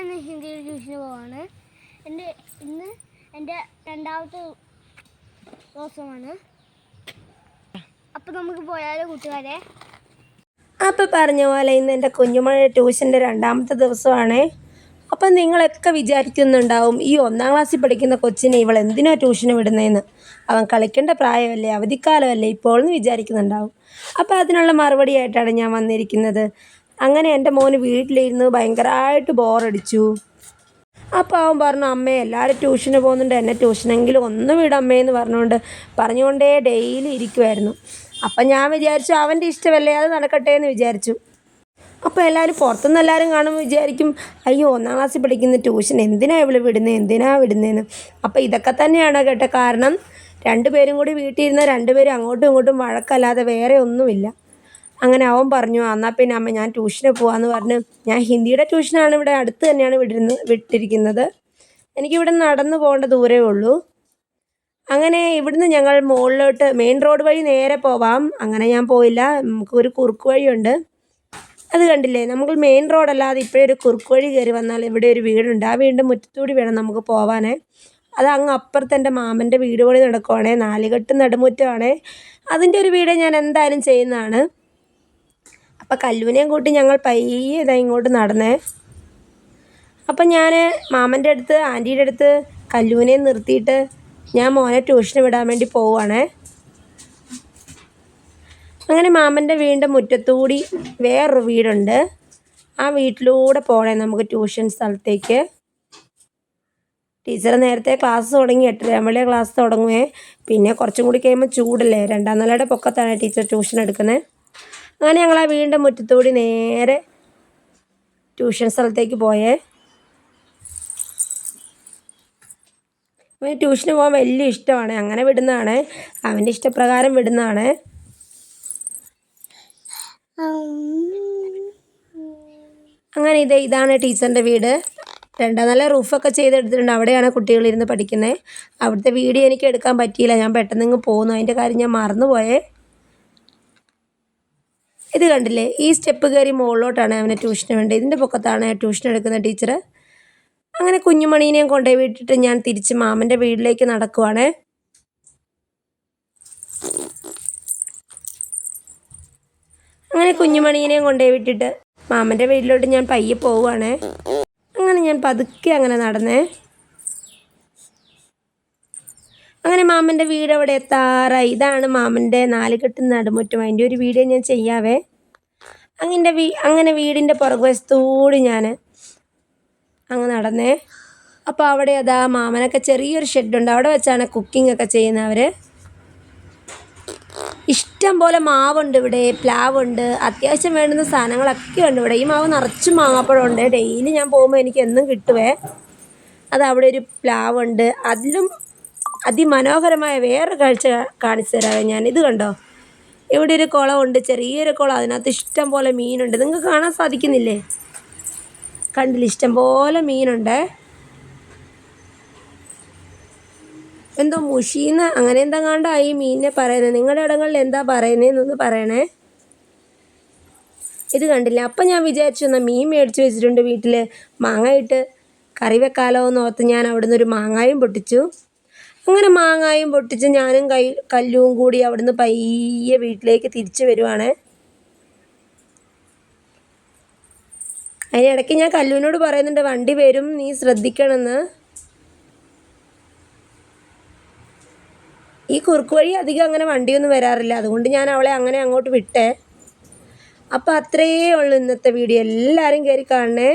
ഇന്ന് ഹിന്ദി ട്യൂഷന് പോവാണ്. എന്റെ ഇന്ന് എന്റെ രണ്ടാമത്തെ ദിവസമാണ്. അപ്പം നമുക്ക് പോയാലോ കൂട്ടുകാരെ? അപ്പം പറഞ്ഞ പോലെ ഇന്ന് എന്റെ കുഞ്ഞുമഴ ട്യൂഷന്റെ രണ്ടാമത്തെ ദിവസമാണ്. അപ്പം നിങ്ങളൊക്കെ വിചാരിക്കുന്നുണ്ടാവും ഈ ഒന്നാം ക്ലാസ്സിൽ പഠിക്കുന്ന കൊച്ചിനെ ഇവൾ എന്തിനാ ട്യൂഷന് വിടുന്നതെന്ന് അവൻ കളിക്കേണ്ട പ്രായമല്ലേ അവധിക്കാലമല്ലേ ഇപ്പോൾ എന്ന് വിചാരിക്കുന്നുണ്ടാവും. അപ്പം അതിനുള്ള മറുപടിയായിട്ടാണ് ഞാൻ വന്നിരിക്കുന്നത്. അങ്ങനെ എന്റെ മോന് വീട്ടിലിരുന്ന് ഭയങ്കരമായിട്ട് ബോറടിച്ചു. അപ്പോൾ അവൻ പറഞ്ഞു അമ്മേ എല്ലാവരും ട്യൂഷന് പോകുന്നുണ്ട്. എന്നെ ട്യൂഷനെങ്കിലും ഒന്ന് വിടമ്മേന്ന് പറഞ്ഞുകൊണ്ട് പറഞ്ഞുകൊണ്ടേ ഡെയിലി ഇരിക്കുമായിരുന്നു അപ്പം ഞാൻ വിചാരിച്ചു അവന്റെ ഇഷ്ടമല്ലേ അത് നടക്കട്ടെ എന്ന് വിചാരിച്ചു. അപ്പോൾ എല്ലാവരും പുറത്തുനിന്ന് എല്ലാവരും കാണുമ്പോൾ വിചാരിക്കും അയ്യോ ഒന്നാം ക്ലാസ്സിൽ പഠിക്കുന്ന ട്യൂഷൻ എന്തിനാണ് ഇവൾ വിടുന്നത് എന്തിനാണ് വിടുന്നതെന്ന് അപ്പോൾ ഇതൊക്കെ തന്നെയാണ് കേട്ടോ കാരണം രണ്ടുപേരും കൂടി വീട്ടിൽ ഇരുന്ന രണ്ടുപേരും അങ്ങോട്ടും ഇങ്ങോട്ടും വഴക്കല്ലാതെ വേറെ ഒന്നുമില്ല. അങ്ങനെ അവൻ പറഞ്ഞു എന്നാൽ പിന്നെ അമ്മ ഞാൻ ട്യൂഷന് പോവാന്ന് പറഞ്ഞ് ഞാൻ ഹിന്ദിയുടെ ട്യൂഷനാണ് ഇവിടെ അടുത്ത് തന്നെയാണ് വിടുന്ന വിട്ടിരിക്കുന്നത്. എനിക്കിവിടെ നടന്നു പോകേണ്ട ദൂരമേ ഉള്ളൂ. അങ്ങനെ ഇവിടുന്ന് ഞങ്ങൾ മുകളിലോട്ട് മെയിൻ റോഡ് വഴി നേരെ പോവാം. അങ്ങനെ ഞാൻ പോയില്ല നമുക്ക് ഒരു കുറുക്ക് വഴിയുണ്ട്. അത് കണ്ടില്ലേ നമുക്ക് മെയിൻ റോഡല്ലാതെ ഇപ്പോഴേ ഒരു കുറുക്ക് വഴി കയറി വന്നാൽ ഇവിടെ ഒരു വീടുണ്ട്. ആ വീടിന്റെ മുറ്റത്തൂടി വേണം നമുക്ക് പോവാനേ. അത് അങ്ങ് അപ്പുറത്ത് എന്റെ മാമന്റെ വീട് പണി നടക്കുവാണേ നാലുകെട്ട് നടുമുറ്റമാണേ. അതിന്റെ ഒരു വീഡിയോ ഞാൻ എന്തായാലും ചെയ്യുന്നതാണ്. അപ്പം കല്ലുവിനെയും കൂട്ടി ഞങ്ങൾ പയ്യെ ഇതാ ഇങ്ങോട്ട് നടന്നേ. അപ്പം ഞാൻ മാമന്റെ അടുത്ത് ആന്റിയുടെ അടുത്ത് കല്ലുവിനെ നിർത്തിയിട്ട് ഞാൻ മോനെ ട്യൂഷന് വിടാൻ വേണ്ടി പോവുകയാണേ അങ്ങനെ മാമന്റെ വീടിന്റെ മുറ്റത്തുകൂടി വേറൊരു വീടുണ്ട്. ആ വീട്ടിലൂടെ പോകണേ നമുക്ക് ട്യൂഷൻ സ്ഥലത്തേക്ക്. ടീച്ചർ നേരത്തെ ക്ലാസ് തുടങ്ങി എട്ടരയാകുമ്പോഴേ ക്ലാസ് തുടങ്ങുവേ. പിന്നെ കുറച്ചും കൂടി കഴിയുമ്പോൾ ചൂടല്ലേ? രണ്ടാം നിലയുടെ പൊക്കത്താണ് ടീച്ചർ ട്യൂഷൻ എടുക്കുന്നത് അങ്ങനെ ഞങ്ങൾ ആ വീടിന്റെ മുറ്റത്തുകൂടി നേരെ ട്യൂഷൻ സ്ഥലത്തേക്ക് പോയേ. അവന് ട്യൂഷന് പോകാൻ വലിയ ഇഷ്ടമാണ്. അങ്ങനെ വിടുന്നതാണ്. അവന്റെ ഇഷ്ടപ്രകാരം വിടുന്നതാണ്. അങ്ങനെ ഇത് ഇതാണ് ടീച്ചറിന്റെ വീട്. രണ്ടാം നല്ല റൂഫൊക്കെ ചെയ്തെടുത്തിട്ടുണ്ട്. അവിടെയാണ് കുട്ടികളിരുന്ന് പഠിക്കുന്നത് അവിടുത്തെ വീഡിയോ എനിക്ക് എടുക്കാൻ പറ്റിയില്ല. ഞാൻ പെട്ടെന്ന് ഇങ്ങ് പോന്നു. അതിന്റെ കാര്യം ഞാൻ മറന്നുപോയേ. ഇത് കണ്ടില്ലേ? ഈ സ്റ്റെപ്പ് കയറി മുകളിലോട്ടാണ് അവനെ ട്യൂഷന് വേണ്ടത്. ഇതിന്റെ പൊക്കത്താണ് ട്യൂഷൻ എടുക്കുന്ന ടീച്ചർ അങ്ങനെ കുഞ്ഞുമണീനെയും കൊണ്ടുപോയി വിട്ടിട്ട് ഞാൻ തിരിച്ച് മാമന്റെ വീട്ടിലേക്ക് നടക്കുവാണ്. അങ്ങനെ കുഞ്ഞുമണീനെയും കൊണ്ടുപോയി വിട്ടിട്ട് മാമന്റെ വീട്ടിലോട്ട് ഞാൻ പയ്യെ പോവുകയാണ് അങ്ങനെ ഞാൻ പതുക്കെ അങ്ങനെ നടന്നേ. അങ്ങനെ മാമന്റെ വീട് അവിടെ എത്താറായി. ഇതാണ് മാമന്റെ നാലുകെട്ട് നടുമുറ്റം. അതിന്റെ ഒരു വീഡിയോ ഞാൻ ചെയ്യാവേ. അങ്ങനെ വീ അങ്ങനെ വീടിന്റെ പുറകുവശത്തൂടി ഞാൻ അങ്ങ് നടന്നേ. അപ്പോൾ അവിടെ അതാ മാമനൊക്കെ ചെറിയൊരു ഷെഡുണ്ട്. അവിടെ വെച്ചാണ് കുക്കിംഗ് ഒക്കെ ചെയ്യുന്നവർ ഇഷ്ടം പോലെ മാവുണ്ട് ഇവിടെ. പ്ലാവുണ്ട്. അത്യാവശ്യം വേണ്ടുന്ന സാധനങ്ങളൊക്കെ ഉണ്ട് ഇവിടെ. ഈ മാവ് നിറച്ച് മാങ്ങാപ്പഴമുണ്ട് ഡെയിലി ഞാൻ പോകുമ്പോൾ എനിക്ക് എന്നും കിട്ടുവേ. അത് അവിടെ ഒരു പ്ലാവുണ്ട്. അതിലും അതിമനോഹരമായ വേറെ കാഴ്ച കാണിച്ചു തരാവേ ഞാൻ. ഇത് കണ്ടോ? ഇവിടെ ഒരു കുളമുണ്ട് ചെറിയൊരു കുളം. അതിനകത്ത് ഇഷ്ടം പോലെ മീനുണ്ട്. നിങ്ങൾക്ക് കാണാൻ സാധിക്കുന്നില്ലേ? കണ്ടില്ല? ഇഷ്ടം പോലെ മീനുണ്ട്. എന്തോ മുഷീന്ന് അങ്ങനെ എന്താ കണ്ടാ ഈ മീനിനെ പറയുന്നത്? നിങ്ങളുടെ ഇടങ്ങളിൽ എന്താ പറയുന്നതെന്നൊന്ന് പറയണേ. ഇത് കണ്ടില്ല? അപ്പം ഞാൻ വിചാരിച്ചു എന്നാൽ മീൻ മേടിച്ച് വെച്ചിട്ടുണ്ട് വീട്ടിൽ മാങ്ങ ഇട്ട് കറി വെക്കാലോ എന്ന് ഓർത്ത് ഞാൻ അവിടുന്ന് ഒരു മാങ്ങായും പൊട്ടിച്ചു. അങ്ങനെ മാങ്ങായും പൊട്ടിച്ച് ഞാനും കൈ കല്ലും കൂടി അവിടുന്ന് പയ്യെ വീട്ടിലേക്ക് തിരിച്ചു വരുവാണ്. അതിനിടയ്ക്ക് ഞാൻ കല്ലുവിനോട് പറയുന്നുണ്ട് വണ്ടി വരും നീ ശ്രദ്ധിക്കണമെന്ന്. ഈ കുറുക്ക് വഴി അധികം അങ്ങനെ വണ്ടിയൊന്നും വരാറില്ല. അതുകൊണ്ട് ഞാൻ അവളെ അങ്ങനെ അങ്ങോട്ട് വിട്ടേ. അപ്പോൾ അത്രയേ ഉള്ളൂ ഇന്നത്തെ വീഡിയോ. എല്ലാവരും കയറി കാണണേ.